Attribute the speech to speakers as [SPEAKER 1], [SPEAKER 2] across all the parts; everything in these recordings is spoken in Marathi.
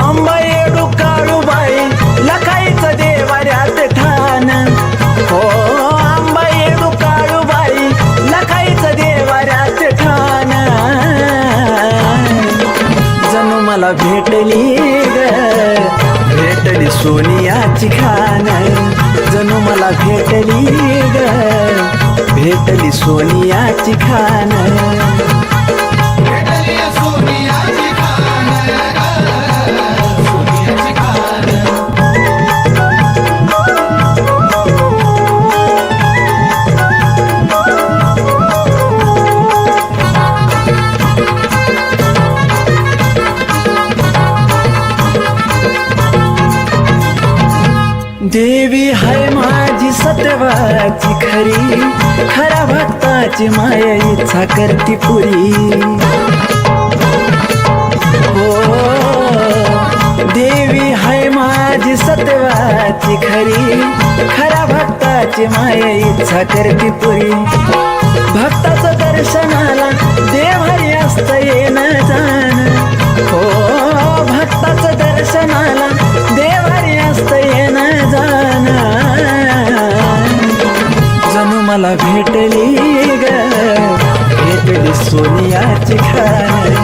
[SPEAKER 1] ஆம்பா भेटली ग. भेटली सोनियाची खान. जणू मला भेटली ग. भेटली सोनियाची खान. देवी हाय माझी सत्यवाची खरी खरा भक्ताची माया इच्छा करती पुरी. हो देवी हाय माझी सत्यवाची खरी खरा भक्ताची माया इच्छा करती पुरी. भक्ताचं दर्शनाला देवारी असत येणं जाण. हो सोनियाची खान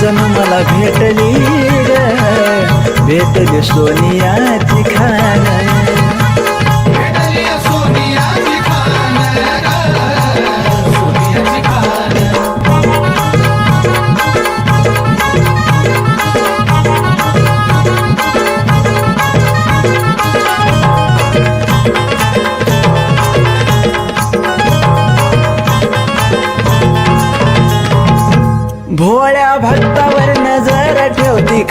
[SPEAKER 1] जणू मला भेटली भेटली सोनियाची खान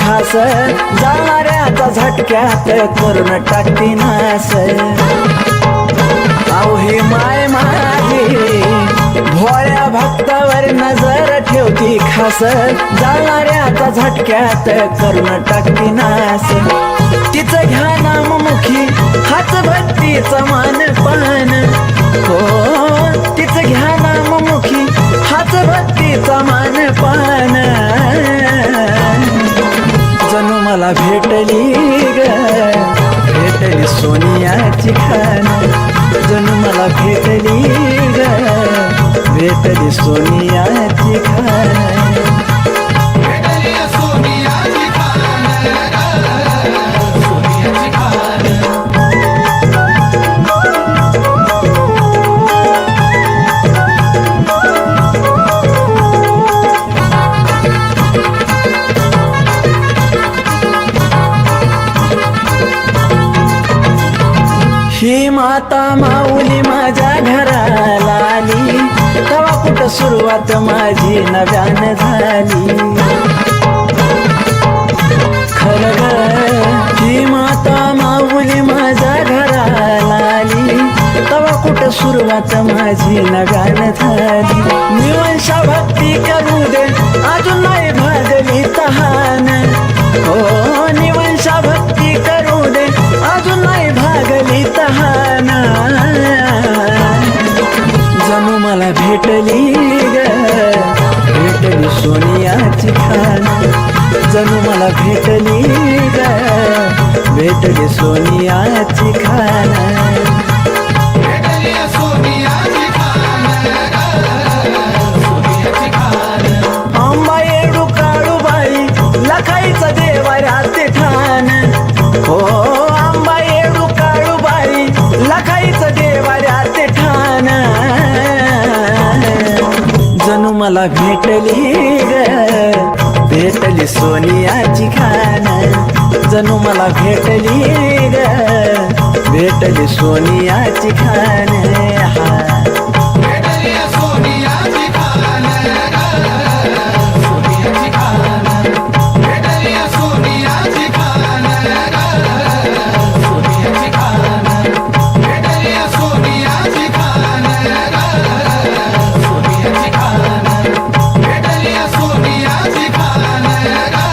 [SPEAKER 1] ठेवती जाणाऱ्याचा झटक्यात करून टाकती नास अहो हे माय माझी भोळ्या भक्तावर नजर ठेवती खास जाणाऱ्याचा झटक्यात करून टाकती नास तिचं घ्या नाममुखी हाच भक्तीचं मान पान हो सोनियाची खान भेटली ग. भेटली सोनिया खान ही माता माऊली माझ्या घराला आली. तेव्हा कुठं सुरुवात माझी नव्यान झाली. खरं ही माता माऊली माझ्या घराला आली. तेव्हा कुठं सुरुवात माझी नव्यान झाली. निवंशा भक्ती करू दे अजून नाही भाजली तहान. हो मला भेटली ग. भेटली सोनियाची खान. जणू मला भेटली ग. भेटली सोनियाची खान. भेटली ग. भेटली सोनियाची खान. जणू मला भेटली ग. भेटली सोनियाची खान. हा.